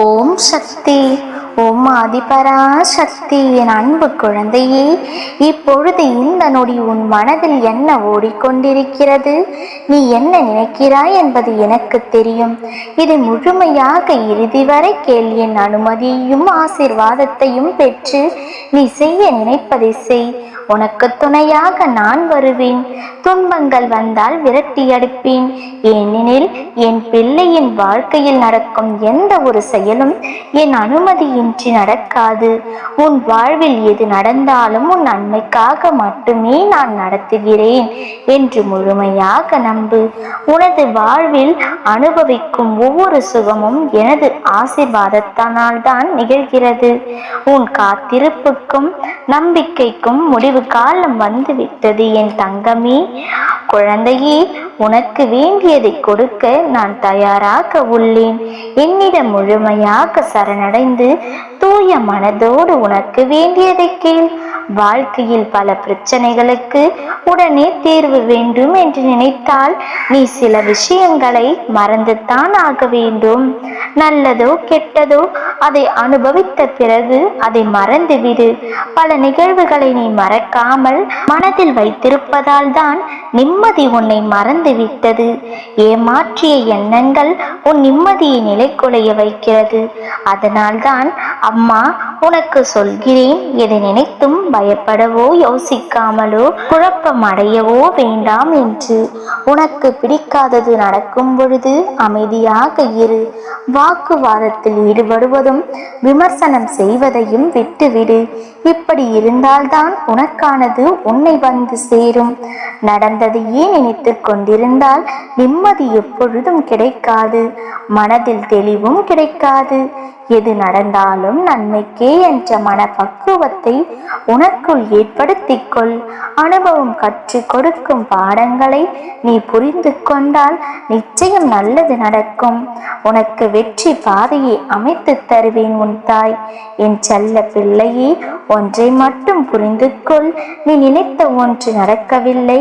ஓம் சக்தி. ஓம் ஆதிபரா சக்தி என் அன்பு குழந்தையே இப்பொழுது இந்த நொடி உன் மனதில் என்ன ஓடிக்கொண்டிருக்கிறது? நீ என்ன நினைக்கிறாய் என்பது எனக்கு தெரியும். இதை முழுமையாக இறுதி வரை கேள். என் அனுமதியையும் ஆசிர்வாதத்தையும் பெற்று நீ செய்ய நினைப்பதை செய். உனக்கு துணையாக நான் வருவேன். துன்பங்கள் வந்தால் விரட்டி அடிப்பேன். ஏனெனில் என் பிள்ளையின் வாழ்க்கையில் நடக்கும் எந்த ஒரு செயலும் என் அனுமதியின்றி நடக்காது. உன் வாழ்வில் எது நடந்தாலும் உன் நன்மைக்காக மட்டுமே நான் நடத்துகிறேன் என்று முழுமையாக நம்பு. உனது வாழ்வில் அனுபவிக்கும் ஒவ்வொரு சுகமும் எனது ஆசிர்வாதத்தானால் தான் நிகழ்கிறது. உன் காத்திருப்புக்கும் நம்பிக்கைக்கும் முடிவு காலம் வந்துவிட்டது என் தங்கமே குழந்தையே உனக்கு வேண்டியதை கொடுக்க நான் தயாராக உள்ளேன். என்னிடம் முழுமையாக சரணடைந்து தூய மனதோடு உனக்கு வேண்டியதை கேள். வாழ்க்கையில் பல பிரச்சனைகளுக்கு உடனே தீர்வு வேண்டும் என்று நினைத்தால் நீ சில விஷயங்களை மறந்துத்தான் ஆக வேண்டும். நல்லதோ கெட்டதோ அதை அனுபவித்த பிறகு அதை மறந்துவிடு. பல நிகழ்வுகளை நீ மறக்காமல் மனதில் வைத்திருப்பதால் தான் நிம்மதி உன்னை மறந்துவிட்டது. ஏமாற்றிய எண்ணங்கள் உன் நிம்மதியை நிலைக்குலைய வைக்கிறது. அதனால்தான் அம்மா உனக்கு சொல்கிறேன் எதை நினைத்தும் பயப்படவோ யோசிக்காமலோ குழப்பம் அடையவோ வேண்டாம் என்று. உனக்கு பிடிக்காதது நடக்கும் பொழுது அமைதியாக இரு. வாக்குவாதத்தில் ஈடுபடுவதும் விமர்சனம் செய்வதையும் விட்டுவிடு. இப்படி இருந்தால்தான் உனக்கானது உன்னை வந்து சேரும். நடந்ததையே நினைத்து கொண்டிருந்தால் நிம்மதி எப்பொழுதும் கிடைக்காது. மனதில் தெளிவும் கிடைக்காது. எது நடந்தாலும் நன்மைக்கே என்ற மனப்பக்குவத்தை உனக்குள் ஏற்படுத்திக் கொள் அனுபவம் கற்றுக் கொடுக்கும் பாடங்களை நீ புரிந்து கொண்டால் நிச்சயம் நல்லது நடக்கும். உனக்கு வெற்றி பாதையை அமைத்து தருவேன் உன் தாய். என் செல்ல பிள்ளையே ஒன்றை மட்டும் புரிந்து கொள் நீ நினைத்த ஒன்று நடக்கவில்லை.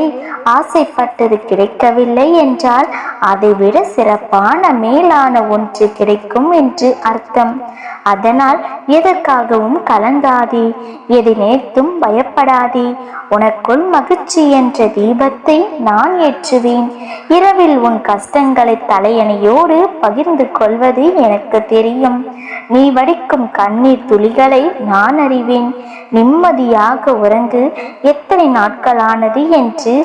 ஆசைப்பட்டது கிடைக்கவில்லை என்றால் அதைவிட சிறப்பான மேலான ஒன்று கிடைக்கும் என்று அர்த்தம். அதனால் எதற்காகவும் கலங்காதே. எதை நினைத்தும் பயப்படாதே. உனக்குள் மகிழ்ச்சி என்ற தீபத்தை நான் ஏற்றுவேன். இரவில் உன் கஷ்டங்களை தலையணையோடு பகிர்ந்து கொள்வது எனக்கு தெரியும். நீ வடிக்கும் கண்ணீர் துளிகளை நான் அறிவேன். நிம்மதியாக உறங்கு. எத்தனை நாட்களானது என்று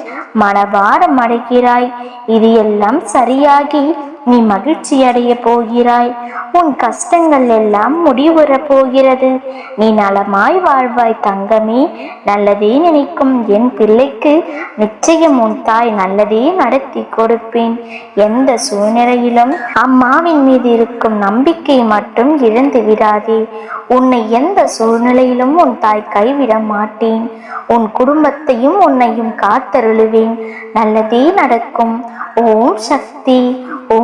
மனபாரம் அடைகிறாய். இது எல்லாம் சரியாகி நீ மகிழ்ச்சி அடைய போகிறாய். உன் கஷ்டங்கள் எல்லாம் முடிவுற போகிறது. நீ நலமாய் வாழ்வாய் தங்கமே. நல்லதே நினைக்கும் என் பிள்ளைக்கு நிச்சயம் உன் தாய் நல்லதே நடத்தி கொடுப்பேன். எந்த சூழ்நிலையிலும் அம்மாவின் மீது இருக்கும் நம்பிக்கை மட்டும் இழந்து விடாதே. உன்னை எந்த சூழ்நிலையிலும் உன் தாய் கைவிட மாட்டேன். உன் குடும்பத்தையும் உன்னையும் காத்தருளுவேன். நல்லதே நடக்கும். ஓம் சக்தி. ஓம்